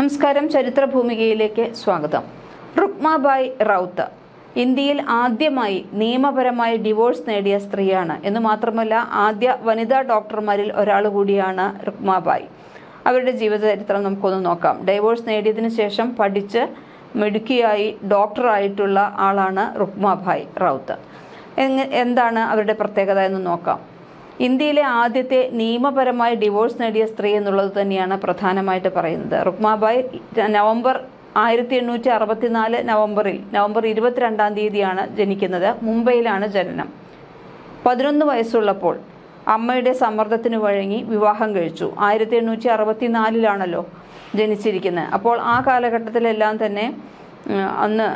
നമസ്കാരം. ചരിത്രഭൂമികയിലേക്ക് സ്വാഗതം. റുക്മാബായ് റൌത്ത് ഇന്ത്യയിൽ ആദ്യമായി നിയമപരമായി ഡിവോഴ്സ് നേടിയ സ്ത്രീയാണ്. എന്ന് മാത്രമല്ല ആദ്യ വനിതാ ഡോക്ടർമാരിൽ ഒരാൾ കൂടിയാണ് റുക്മാബായ്. അവരുടെ ജീവചരിത്രം നമുക്കൊന്ന് നോക്കാം. ഡൈവോഴ്സ് നേടിയതിന് ശേഷം പഠിച്ച് മിടുക്കിയായി ഡോക്ടറായിട്ടുള്ള ആളാണ് റുക്മാഭായ് റൌത്ത്. എന്താണ് അവരുടെ പ്രത്യേകത എന്ന് നോക്കാം. ഇന്ത്യയിലെ ആദ്യത്തെ നിയമപരമായി ഡിവോഴ്സ് നേടിയ സ്ത്രീ എന്നുള്ളത് തന്നെയാണ് പ്രധാനമായിട്ട് പറയുന്നത്. റുക്മാബായ് നവംബർ ആയിരത്തി എണ്ണൂറ്റി അറുപത്തിനാല് നവംബറിൽ നവംബർ ഇരുപത്തിരണ്ടാം തീയതിയാണ് ജനിക്കുന്നത്. മുംബൈയിലാണ് ജനനം. പതിനൊന്ന് വയസ്സുള്ളപ്പോൾ അമ്മയുടെ സമ്മർദ്ദത്തിന് വഴങ്ങി വിവാഹം കഴിച്ചു. ആയിരത്തി എണ്ണൂറ്റി അറുപത്തിനാലിലാണല്ലോ ജനിച്ചിരിക്കുന്നത്. അപ്പോൾ ആ കാലഘട്ടത്തിലെല്ലാം തന്നെ അന്ന്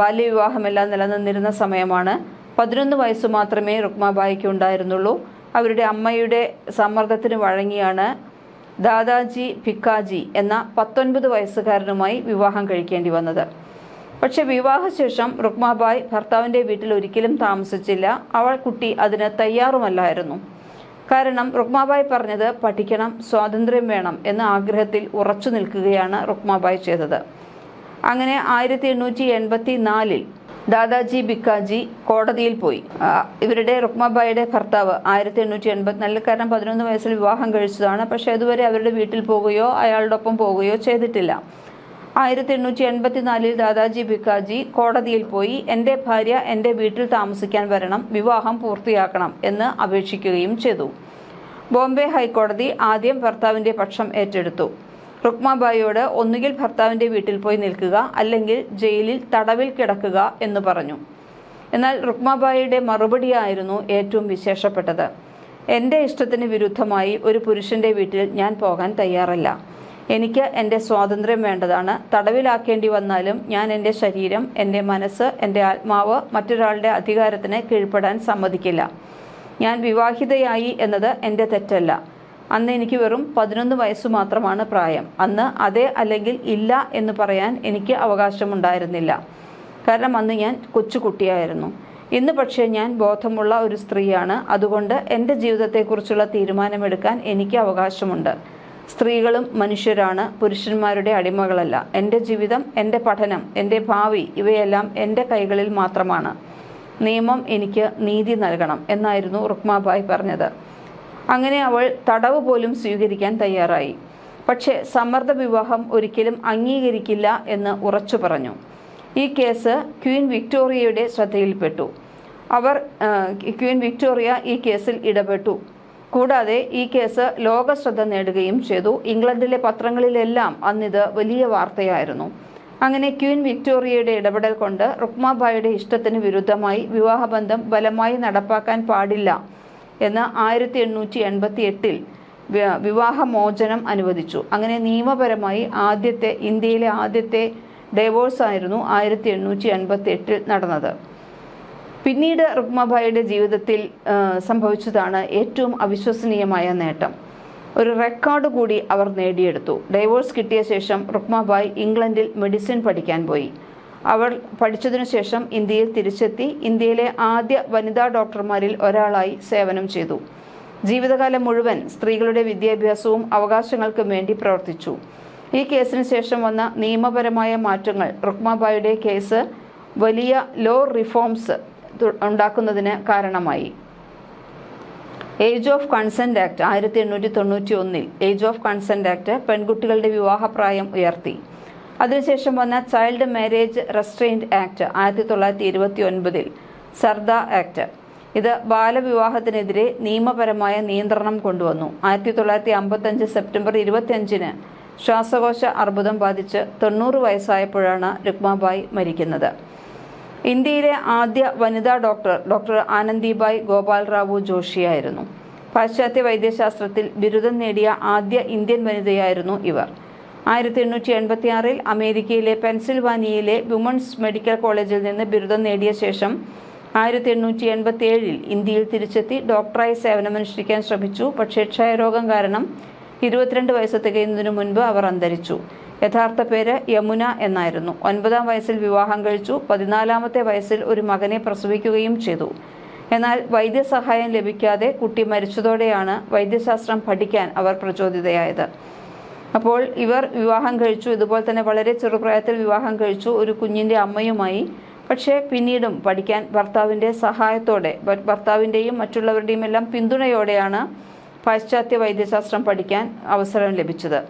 ബാല്യവിവാഹമെല്ലാം നിലനിന്നിരുന്ന സമയമാണ് പതിനൊന്ന് വയസ്സ് മാത്രമേ റുക്മാബായിക്ക് ഉണ്ടായിരുന്നുള്ളൂ. അവരുടെ അമ്മയുടെ സമ്മർദ്ദത്തിന് വഴങ്ങിയാണ് ദാദാജി ഭിക്കാജി എന്ന പത്തൊൻപത് വയസ്സുകാരനുമായി വിവാഹം കഴിക്കേണ്ടി വന്നത്. പക്ഷെ വിവാഹശേഷം റുക്മാബായ് ഭർത്താവിന്റെ വീട്ടിൽ ഒരിക്കലും താമസിച്ചില്ല. അവൾ കുട്ടി അതിന് തയ്യാറുമല്ലായിരുന്നു. കാരണം റുക്മാബായ് പറഞ്ഞത് പഠിക്കണം സ്വാതന്ത്ര്യം വേണം എന്ന ആഗ്രഹത്തിൽ ഉറച്ചു നിൽക്കുകയാണ് റുക്മാബായ് ചെയ്തത്. അങ്ങനെ ആയിരത്തി എണ്ണൂറ്റി എൺപത്തി നാലിൽ ദാദാജി ബിക്കാജി കോടതിയിൽ പോയി. ഇവരുടെ റുക്മബായിയുടെ ഭർത്താവ് ആയിരത്തി എണ്ണൂറ്റി എൺപത്തിനാലിൽ കാരണം പതിനൊന്ന് വയസ്സിൽ വിവാഹം കഴിച്ചതാണ്. പക്ഷെ അതുവരെ അവരുടെ വീട്ടിൽ പോകുകയോ അയാളുടെ ഒപ്പം പോവുകയോ ചെയ്തിട്ടില്ല. ആയിരത്തി എണ്ണൂറ്റി എൺപത്തിനാലിൽ ദാദാജി ബിക്കാജി കോടതിയിൽ പോയി. എന്റെ ഭാര്യ എന്റെ വീട്ടിൽ താമസിക്കാൻ വരണം വിവാഹം പൂർത്തിയാക്കണം എന്ന് അപേക്ഷിക്കുകയും ചെയ്തു. ബോംബെ ഹൈക്കോടതി ആദ്യം ഭർത്താവിന്റെ പക്ഷം ഏറ്റെടുത്തു. റുക്മാബായിയോട് ഒന്നുകിൽ ഭർത്താവിന്റെ വീട്ടിൽ പോയി നിൽക്കുക അല്ലെങ്കിൽ ജയിലിൽ തടവിൽ കിടക്കുക എന്ന് പറഞ്ഞു. എന്നാൽ റുക്മാബായിയുടെ മറുപടിയായിരുന്നു ഏറ്റവും വിശേഷപ്പെട്ടത്. എന്റെ ഇഷ്ടത്തിന് വിരുദ്ധമായി ഒരു പുരുഷന്റെ വീട്ടിൽ ഞാൻ പോകാൻ തയ്യാറല്ല. എനിക്ക് എന്റെ സ്വാതന്ത്ര്യം വേണ്ടതാണ്. തടവിലാക്കേണ്ടി വന്നാലും ഞാൻ എന്റെ ശരീരം എന്റെ മനസ്സ് എന്റെ ആത്മാവ് മറ്റൊരാളുടെ അധികാരത്തിന് കീഴ്പ്പെടാൻ സമ്മതിക്കില്ല. ഞാൻ വിവാഹിതയായി എന്നത് എന്റെ തെറ്റല്ല. അന്ന് എനിക്ക് വെറും പതിനൊന്ന് വയസ്സ് മാത്രമാണ് പ്രായം. അന്ന് അതെ അല്ലെങ്കിൽ ഇല്ല എന്ന് പറയാൻ എനിക്ക് അവകാശമുണ്ടായിരുന്നില്ല. കാരണം അന്ന് ഞാൻ കൊച്ചുകുട്ടിയായിരുന്നു. ഇന്ന് പക്ഷേ ഞാൻ ബോധമുള്ള ഒരു സ്ത്രീയാണ്. അതുകൊണ്ട് എന്റെ ജീവിതത്തെക്കുറിച്ചുള്ള തീരുമാനമെടുക്കാൻ എനിക്ക് അവകാശമുണ്ട്. സ്ത്രീകളും മനുഷ്യരാണ്. പുരുഷന്മാരുടെ അടിമകളല്ല. എന്റെ ജീവിതം എന്റെ പഠനം എന്റെ ഭാവി ഇവയെല്ലാം എന്റെ കൈകളിൽ മാത്രമാണ്. നിയമം എനിക്ക് നീതി നൽകണം എന്നായിരുന്നു റുക്മാബായ് പറഞ്ഞത്. അങ്ങനെ അവൾ തടവ് പോലും സ്വീകരിക്കാൻ തയ്യാറായി. പക്ഷേ സമ്മർദ്ദ വിവാഹം ഒരിക്കലും അംഗീകരിക്കില്ല എന്ന് ഉറച്ചു പറഞ്ഞു. ഈ കേസ് ക്വീൻ വിക്ടോറിയയുടെ ശ്രദ്ധയിൽപ്പെട്ടു. അവർ ക്വീൻ വിക്ടോറിയ ഈ കേസിൽ ഇടപെട്ടു. കൂടാതെ ഈ കേസ് ലോക ശ്രദ്ധ നേടുകയും ചെയ്തു. ഇംഗ്ലണ്ടിലെ പത്രങ്ങളിലെല്ലാം അന്നിത് വലിയ വാർത്തയായിരുന്നു. അങ്ങനെ ക്വീൻ വിക്ടോറിയയുടെ ഇടപെടൽ കൊണ്ട് റുക്മാബായുടെ ഇഷ്ടത്തിന് വിരുദ്ധമായി വിവാഹബന്ധം ബലമായി നടപ്പാക്കാൻ പാടില്ല എന്ന് ആയിരത്തി എണ്ണൂറ്റി എൺപത്തി എട്ടിൽ വിവാഹമോചനം അനുവദിച്ചു. അങ്ങനെ നിയമപരമായി ആദ്യത്തെ ഇന്ത്യയിലെ ആദ്യത്തെ ഡൈവോഴ്സ് ആയിരുന്നു ആയിരത്തി എണ്ണൂറ്റി എൺപത്തി എട്ടിൽ നടന്നത്. പിന്നീട് റുക്മാബായിയുടെ ജീവിതത്തിൽ സംഭവിച്ചതാണ് ഏറ്റവും അവിശ്വസനീയമായ നേട്ടം. ഒരു റെക്കോർഡ് കൂടി അവർ നേടിയെടുത്തു. ഡൈവോഴ്സ് കിട്ടിയ ശേഷം റുക്മാബായ് ഇംഗ്ലണ്ടിൽ മെഡിസിൻ പഠിക്കാൻ പോയി. അവൾ പഠിച്ചതിനു ശേഷം ഇന്ത്യയിൽ തിരിച്ചെത്തി ഇന്ത്യയിലെ ആദ്യ വനിതാ ഡോക്ടർമാരിൽ ഒരാളായി സേവനം ചെയ്തു. ജീവിതകാലം മുഴുവൻ സ്ത്രീകളുടെ വിദ്യാഭ്യാസവും അവകാശങ്ങൾക്കും വേണ്ടി പ്രവർത്തിച്ചു. ഈ കേസിന് ശേഷം വന്ന നിയമപരമായ മാറ്റങ്ങൾ റുക്മാബായുടെ കേസ് വലിയ ലോ റിഫോംസ് ഉണ്ടാക്കുന്നതിന് കാരണമായി. ഏജ് ഓഫ് കൺസെന്റ് ആക്ട് ആയിരത്തി എണ്ണൂറ്റി തൊണ്ണൂറ്റി ഒന്നിൽ ഏജ് ഓഫ് കൺസെന്റ് ആക്ട് പെൺകുട്ടികളുടെ വിവാഹപ്രായം ഉയർത്തി. അതിനുശേഷം വന്ന ചൈൽഡ് മാരേജ് റെസ്ട്രെയിന്റ് ആക്ട് ആയിരത്തി തൊള്ളായിരത്തി ഇരുപത്തി ഒൻപതിൽ സർദ ആക്ട്. ഇത് ബാലവിവാഹത്തിനെതിരെ നിയമപരമായ നിയന്ത്രണം കൊണ്ടുവന്നു. ആയിരത്തി തൊള്ളായിരത്തി അമ്പത്തഞ്ച് സെപ്റ്റംബർ ഇരുപത്തിയഞ്ചിന് ശ്വാസകോശ അർബുദം ബാധിച്ച് തൊണ്ണൂറ് വയസ്സായപ്പോഴാണ് രുക്മാബായ് മരിക്കുന്നത്. ഇന്ത്യയിലെ ആദ്യ വനിതാ ഡോക്ടർ ഡോക്ടർ ആനന്ദിബായ് ഗോപാൽ റാവു ജോഷിയായിരുന്നു. പാശ്ചാത്യ വൈദ്യശാസ്ത്രത്തിൽ ബിരുദം നേടിയ ആദ്യ ഇന്ത്യൻ വനിതയായിരുന്നു ഇവർ. ആയിരത്തി എണ്ണൂറ്റി എൺപത്തി ആറിൽ അമേരിക്കയിലെ പെൻസിൽവാനിയയിലെ വുമൺസ് മെഡിക്കൽ കോളേജിൽ നിന്ന് ബിരുദം നേടിയ ശേഷം ആയിരത്തി എണ്ണൂറ്റി എൺപത്തി ഏഴിൽ ഇന്ത്യയിൽ തിരിച്ചെത്തി ഡോക്ടറായി സേവനമനുഷ്ഠിക്കാൻ ശ്രമിച്ചു. പക്ഷേ ക്ഷയരോഗം കാരണം ഇരുപത്തിരണ്ട് വയസ്സ് തികയുന്നതിനു മുൻപ് അവർ അന്തരിച്ചു. യഥാർത്ഥ പേര് യമുന എന്നായിരുന്നു. ഒൻപതാം വയസ്സിൽ വിവാഹം കഴിച്ചു. പതിനാലാമത്തെ വയസ്സിൽ ഒരു മകനെ പ്രസവിക്കുകയും ചെയ്തു. എന്നാൽ വൈദ്യസഹായം ലഭിക്കാതെ കുട്ടി മരിച്ചതോടെയാണ് വൈദ്യശാസ്ത്രം പഠിക്കാൻ അവർ പ്രചോദിതയായത്. അപ്പോൾ ഇവർ വിവാഹം കഴിച്ചു. ഇതുപോലെ തന്നെ വളരെ ചെറുപ്രായത്തിൽ വിവാഹം കഴിച്ചു. ഒരു കുഞ്ഞിന്റെ അമ്മയുമായി. പക്ഷേ പിന്നീടും പഠിക്കാൻ ഭർത്താവിന്റെ സഹായത്തോടെ ഭർത്താവിന്റെയും മറ്റുള്ളവരുടെയും എല്ലാം പിന്തുണയോടെയാണ് പാശ്ചാത്യ വൈദ്യശാസ്ത്രം പഠിക്കാൻ അവസരം ലഭിച്ചത്.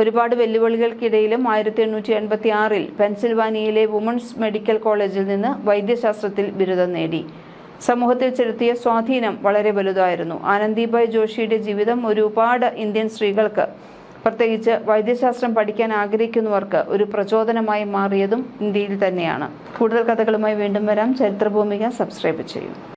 ഒരുപാട് വെല്ലുവിളികൾക്കിടയിലും ആയിരത്തി എണ്ണൂറ്റി എൺപത്തി ആറിൽ പെൻസിൽവാനിയയിലെ വുമൺസ് മെഡിക്കൽ കോളേജിൽ നിന്ന് വൈദ്യശാസ്ത്രത്തിൽ ബിരുദം നേടി. സമൂഹത്തിൽ ചെലുത്തിയ സ്വാധീനം വളരെ വലുതായിരുന്നു. ആനന്ദിബായ് ജോഷിയുടെ ജീവിതം ഒരുപാട് ഇന്ത്യൻ സ്ത്രീകൾക്ക് പ്രത്യേകിച്ച് വൈദ്യശാസ്ത്രം പഠിക്കാൻ ആഗ്രഹിക്കുന്നവർക്ക് ഒരു പ്രചോദനമായി മാറിയതും ഇന്ത്യയിൽ തന്നെയാണ്. കൂടുതൽ കഥകളുമായി വീണ്ടും വരാം. ചരിത്രഭൂമിക സബ്സ്ക്രൈബ് ചെയ്യും.